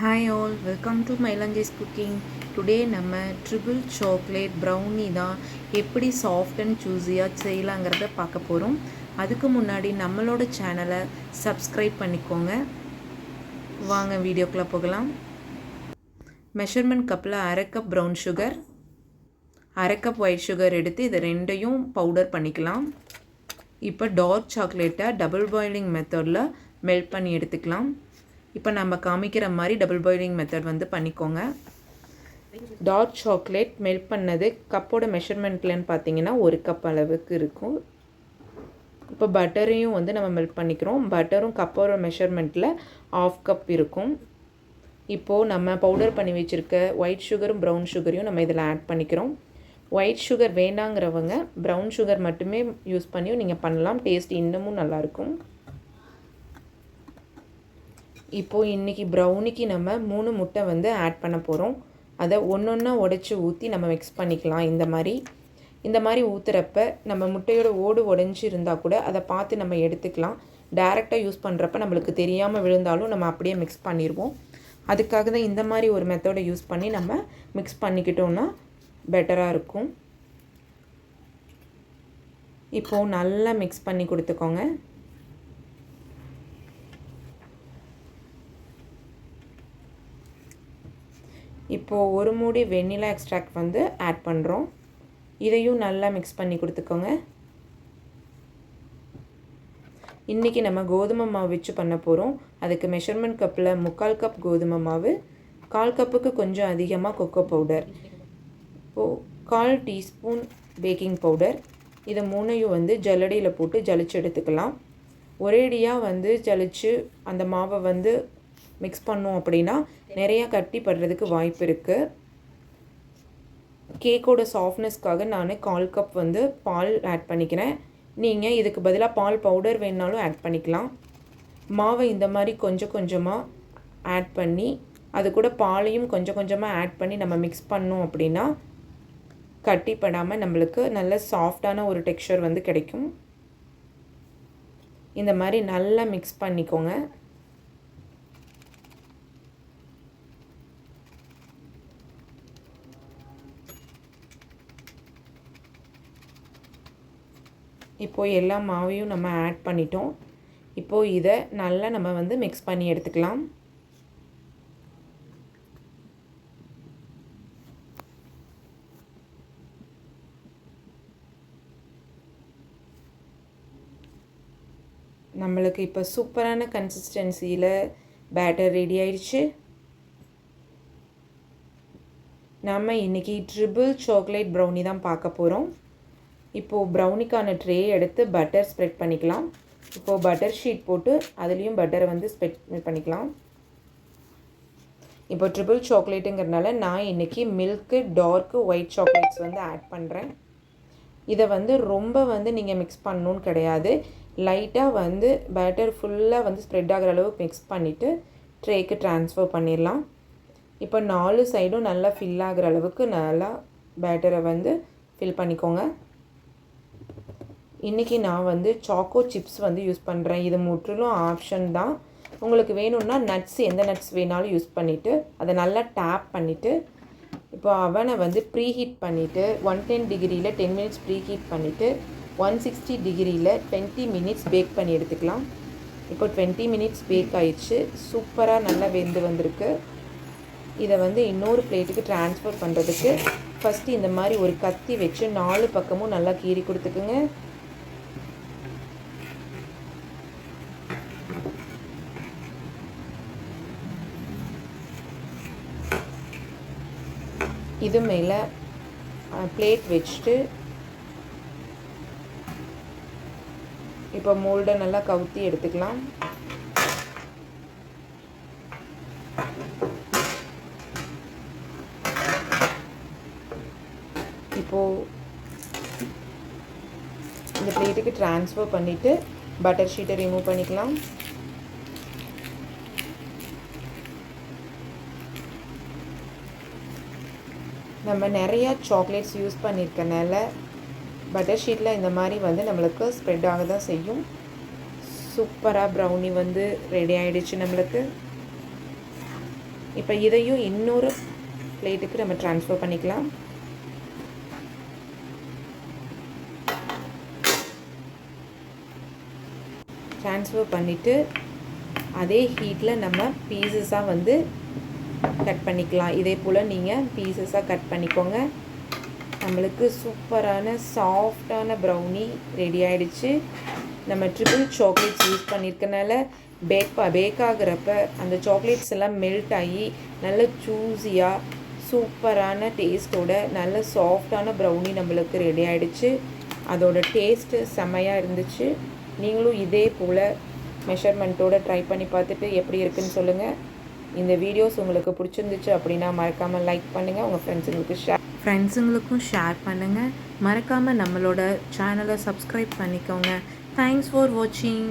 Hi all welcome to மைலஞ்சேஸ் cooking today நம்ம triple chocolate brownie தான் எப்படி சாஃப்ட் அண்ட் சூஸியாக செய்யலாங்கிறத பார்க்க போகிறோம் அதுக்கு முன்னாடி நம்மளோட சேனலை சப்ஸ்கிரைப் பண்ணிக்கோங்க. வாங்க வீடியோக்குள்ளே போகலாம். மெஷர்மெண்ட் கப்பில் அரை கப் ப்ரௌன் சுகர் அரை கப் ஒயிட் சுகர் எடுத்து இதை ரெண்டையும் பவுடர் பண்ணிக்கலாம். இப்போ டார்க் சாக்லேட்டை டபுள் பாயிலிங் மெத்தடில் மெல்ட் பண்ணி எடுத்துக்கலாம். இப்போ நம்ம காமிக்கிற மாதிரி டபுள் பாயிலிங் மெத்தட் வந்து பண்ணிக்கோங்க. டார்க் சாக்லேட் மெல்ட் பண்ணது கப்போட மெஷர்மெண்ட்லன்னு பார்த்தீங்கன்னா ஒரு கப் அளவுக்கு இருக்கும். இப்போ பட்டரையும் வந்து நம்ம மெல்ட் பண்ணிக்கிறோம். பட்டரும் கப்போட மெஷர்மெண்ட்டில் ஆஃப் கப் இருக்கும். இப்போது நம்ம பவுடர் பண்ணி வச்சுருக்க ஒயிட் சுகரும் ப்ரௌன் சுகரையும் நம்ம இதில் ஆட் பண்ணிக்கிறோம். ஒயிட் சுகர் வேண்டாங்கிறவங்க ப்ரௌன் சுகர் மட்டுமே யூஸ் பண்ணியும் நீங்கள் பண்ணலாம். டேஸ்ட் இன்னமும் நல்லாயிருக்கும் இப்போது இன்றைக்கி ப்ரௌனிக்கு நம்ம மூணு முட்டை வந்து ஆட் பண்ண போகிறோம் அதை ஒன்று ஒன்றா உடச்சி ஊற்றி நம்ம மிக்ஸ் பண்ணிக்கலாம். இந்த மாதிரி இந்த மாதிரி ஊற்றுறப்ப நம்ம முட்டையோட ஓடு உடஞ்சி இருந்தால் கூட அதை பார்த்து நம்ம எடுத்துக்கலாம். டேரெக்டாக யூஸ் பண்ணுறப்ப நம்மளுக்கு தெரியாமல் விழுந்தாலும் நம்ம அப்படியே மிக்ஸ் பண்ணிடுவோம். அதுக்காக தான் இந்த மாதிரி ஒரு மெத்தடை யூஸ் பண்ணி நம்ம மிக்ஸ் பண்ணிக்கிட்டோன்னா பெட்டராக இருக்கும். இப்போது நல்லா மிக்ஸ் பண்ணி கொடுத்துக்கோங்க. இப்போது ஒரு மூடி வெண்ணிலா எக்ஸ்ட்ராக்ட் வந்து ஆட் பண்ணுறோம் இதையும் நல்லா மிக்ஸ் பண்ணி கொடுத்துக்கோங்க. இன்றைக்கி நம்ம கோதுமை மாவு வச்சு பண்ண போகிறோம் அதுக்கு மெஷர்மெண்ட் கப்பில் முக்கால் கப் கோதுமை மாவு கால் கப்புக்கு கொஞ்சம் அதிகமாக கொக்கோ பவுடர் இப்போது கால் டீஸ்பூன் பேக்கிங் பவுடர் இதை மூணையும் வந்து ஜல்லடியில் போட்டு ஜலிச்சு எடுத்துக்கலாம். ஒரேடியாக வந்து ஜலிச்சு அந்த மாவை வந்து மிக்ஸ் பண்ணோம் அப்படின்னா நிறையா கட்டி படுறதுக்கு வாய்ப்பு இருக்குது கேக்கோட சாஃப்ட்னஸ்க்காக நான் கால் கப் வந்து பால் ஆட் பண்ணிக்கிறேன். நீங்கள் இதுக்கு பதிலாக பால் பவுடர் வேணுனாலும் ஆட் பண்ணிக்கலாம். மாவை இந்த மாதிரி கொஞ்சம் கொஞ்சமாக ஆட் பண்ணி அது கூட பாலையும் கொஞ்சம் கொஞ்சமாக ஆட் பண்ணி நம்ம மிக்ஸ் பண்ணோம் அப்படின்னா கட்டிப்படாமல் நம்மளுக்கு நல்ல சாஃப்டான ஒரு டெக்ஸ்சர் வந்து கிடைக்கும். இந்த மாதிரி நல்லா மிக்ஸ் பண்ணிக்கோங்க. இப்போது எல்லா மாவையும் நம்ம ஆட் பண்ணிட்டோம். இப்போது இதை நல்லா நம்ம வந்து மிக்ஸ் பண்ணி எடுத்துக்கலாம். நம்மளுக்கு இப்போ சூப்பரான கன்சிஸ்டன்சியில் பேட்டர் ரெடி ஆயிடுச்சு. நம்ம இன்றைக்கி ட்ரிபிள் சாக்லேட் ப்ரௌனி தான் பார்க்க போகிறோம் இப்போது ப்ரௌனிக்கான ட்ரே எடுத்து பட்டர் ஸ்ப்ரெட் பண்ணிக்கலாம். இப்போது பட்டர் ஷீட் போட்டு அதுலேயும் பட்டரை வந்து ஸ்ப்ரெட் பண்ணிக்கலாம். இப்போ ட்ரிபிள் சாக்லேட்டுங்கிறதுனால நான் இன்றைக்கி மில்க்கு டார்க்கு ஒயிட் சாக்லேட்ஸ் வந்து ஆட் பண்ணுறேன் இதை வந்து ரொம்ப வந்து நீங்கள் மிக்ஸ் பண்ணணுன்னு கிடையாது. லைட்டாக வந்து பேட்டர் ஃபுல்லாக வந்து ஸ்ப்ரெட் ஆகிற அளவுக்கு மிக்ஸ் பண்ணிவிட்டு ட்ரேக்கு ட்ரான்ஸ்ஃபர் பண்ணிடலாம். இப்போ நாலு சைடும் நல்லா ஃபில் ஆகிற அளவுக்கு நல்லா பேட்டரை வந்து ஃபில் பண்ணிக்கோங்க. இன்றைக்கி நான் வந்து சாக்கோ சிப்ஸ் வந்து யூஸ் பண்ணுறேன் இது முற்றிலும் ஆப்ஷன் தான். உங்களுக்கு வேணும்னா நட்ஸ் எந்த நட்ஸ் வேணாலும் யூஸ் பண்ணிவிட்டு அதை நல்லா டேப் பண்ணிவிட்டு இப்போ அவனை வந்து ப்ரீ ஹீட் பண்ணிவிட்டு ஒன் டென் டிகிரியில் டென் மினிட்ஸ் ப்ரீ ஹீட் பண்ணிவிட்டு ஒன் சிக்ஸ்டி டிகிரியில் டுவெண்ட்டி மினிட்ஸ் பேக் பண்ணி எடுத்துக்கலாம். இப்போ டுவெண்ட்டி மினிட்ஸ் பேக் ஆயிடுச்சு. சூப்பராக நல்லா வெந்து வந்திருக்கு. இதை வந்து இன்னொரு பிளேட்டுக்கு ட்ரான்ஸ்ஃபர் பண்ணுறதுக்கு ஃபஸ்ட்டு இந்த மாதிரி ஒரு கத்தி வச்சு நாலு பக்கமும் நல்லா கீறி கொடுத்துக்குங்க. இது மேலே பிளேட் வச்சுட்டு இப்போ மோல்டை நல்லா கவுத்தி எடுத்துக்கலாம். இப்போது இந்த பிளேட்டுக்கு ட்ரான்ஸ்ஃபர் பண்ணிவிட்டு பட்டர் ஷீட்டை ரிமூவ் பண்ணிக்கலாம். நம்ம நிறையா சாக்லேட்ஸ் யூஸ் பண்ணியிருக்கனால பட்டர் ஷீட்டில் இந்த மாதிரி வந்து நம்மளுக்கு ஸ்ப்ரெட் ஆக தான் செய்யும். சூப்பராக ப்ரௌனி வந்து ரெடி ஆகிடுச்சு நம்மளுக்கு. இப்போ இதையும் இன்னொரு பிளேட்டுக்கு நம்ம ட்ரான்ஸ்ஃபர் பண்ணிக்கலாம். ட்ரான்ஸ்ஃபர் பண்ணிவிட்டு அதே ஹீட்டில் நம்ம பீசஸாக வந்து கட் பண்ணிக்கலாம். இதே போல் நீங்கள் பீசஸாக கட் பண்ணிக்கோங்க. நம்மளுக்கு சூப்பரான சாஃப்டான ப்ரௌனி ரெடி ஆகிடுச்சு நம்ம ட்ரிபிள் சாக்லேட்ஸ் யூஸ் பண்ணியிருக்கனால பேக் பேக் ஆகிறப்ப அந்த சாக்லேட்ஸ் எல்லாம் மெல்ட் ஆகி நல்ல ஜூஸியாக சூப்பரான டேஸ்ட்டோட நல்ல சாஃப்டான ப்ரௌனி நம்மளுக்கு ரெடி ஆகிடுச்சு அதோட டேஸ்ட்டு செம்மையாக இருந்துச்சு. நீங்களும் இதே போல் மெஷர்மெண்ட்டோடு ட்ரை பண்ணி பார்த்துட்டு எப்படி இருக்குன்னு சொல்லுங்கள் இந்த வீடியோஸ் உங்களுக்கு பிடிச்சிருந்துச்சு அப்படின்னா மறக்காமல் லைக் பண்ணுங்கள் உங்கள் ஃப்ரெண்ட்ஸுங்களுக்கு ஷேர் ஃப்ரெண்ட்ஸுங்களுக்கும் ஷேர் பண்ணுங்கள் மறக்காமல் நம்மளோட சேனலை சப்ஸ்கிரைப் பண்ணிக்கோங்க. தேங்க்ஸ் ஃபார் வாட்சிங்